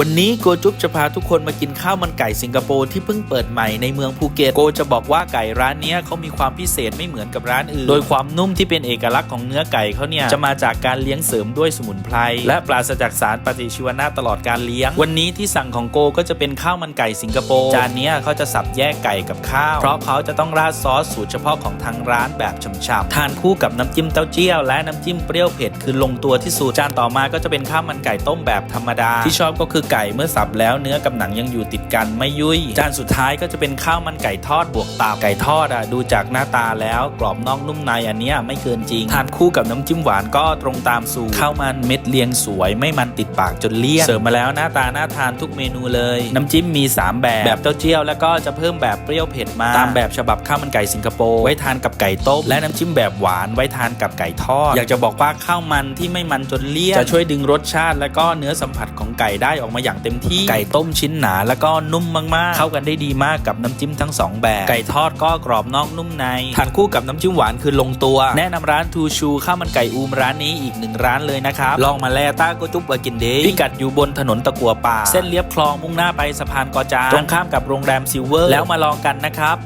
วันนี้โกจุ๊บจะพาทุกคนมากินข้าวมันไก่สิงคโปร์ที่เพิ่งเปิดใหม่ในเมืองภูเก็ตโกจะบอกว่าไก่ร้านนี้เขามีความพิเศษไม่เหมือนกับร้านอื่น โดยความนุ่มที่เป็นเอกลักษณ์ของเนื้อไก่เขาเนี่ยจะมาจากการเลี้ยงเสริมด้วยสมุนไพรและปราศจากสารปฏิชีวนะตลอดการเลี้ยง วันนี้ที่สั่งของโกก็จะเป็นข้าวมันไก่สิงคโปร์จานนี้เขาจะสับแยกไก่กับข้าว เพราะเขาจะต้องราดซอสสูตรเฉพาะของทางร้านแบบฉ่ำๆทานคู่กับน้ำจิ้มเต้าเจี้ยวและน้ำจิ้มเปรี้ยวเผ็ดคือลงตัวที่สุดจานต่อมาก็จะเป็นข้าวมันไก่ต้มแบบธรรมดาที่ชอบก็คือไก่เมื่อสับแล้วเนื้อกับหนังยังอยู่ติดกันไม่ยุ่ยจานสุดท้ายก็จะเป็นข้าวมันไก่ทอดบวกตับไก่ทอดอะดูจากหน้าตาแล้วกรอบนอกนุ่มในอันเนี้ยไม่เกินจริงทานคู่กับน้ำจิ้มหวานก็ตรงตามสูตรข้าวมันเม็ดเรียงสวย ไม่มันติดปากจนเลี่ยนเสิร์ฟมาแล้วหน้าตาน่าทานทุกเมนูเลย น้ำจิ้มมี 3 แบบแบบเต้าเจี้ยวแล้วก็จะเพิ่มแบบเปรี้ยวเผ็ดมาตามแบบฉบับข้าวมันไก่สิงคโปร์ไว้ทานกับไก่ต้มและน้ำจิ้มแบบหวานไว้ทานกับไก่ทอดอยากจะบอกว่าข้าวมันที่ไม่มันจนเลี่ยนจะช่วยดึงรสชาติ และก็เนื้อสัมผัสของไก่ได้ออกมาอย่างเต็มที่ไก่ต้มชิ้นหนาแล้วก็นุ่มมากๆ เข้ากันได้ดีมากกับน้ำจิ้มทั้งสองแบบ ไก่ทอดก็กรอบนอกนุ่มในทานคู่กับน้ำจิ้มหวานคือลงตัว แนะนำร้านทูชูข้าวมันไก่อูมร้านนี้อีกหนึ่งร้านเลยนะครับลองมาแลต้าโกจุบวากินเดย์พิกัดอยู่บนถนนตะกัวป่า เส้นเลียบคลองมุ่งหน้าไปสะพานกอจานตรงข้ามกับโรงแรมซิลเวอร์แล้วมาลองกันนะครับ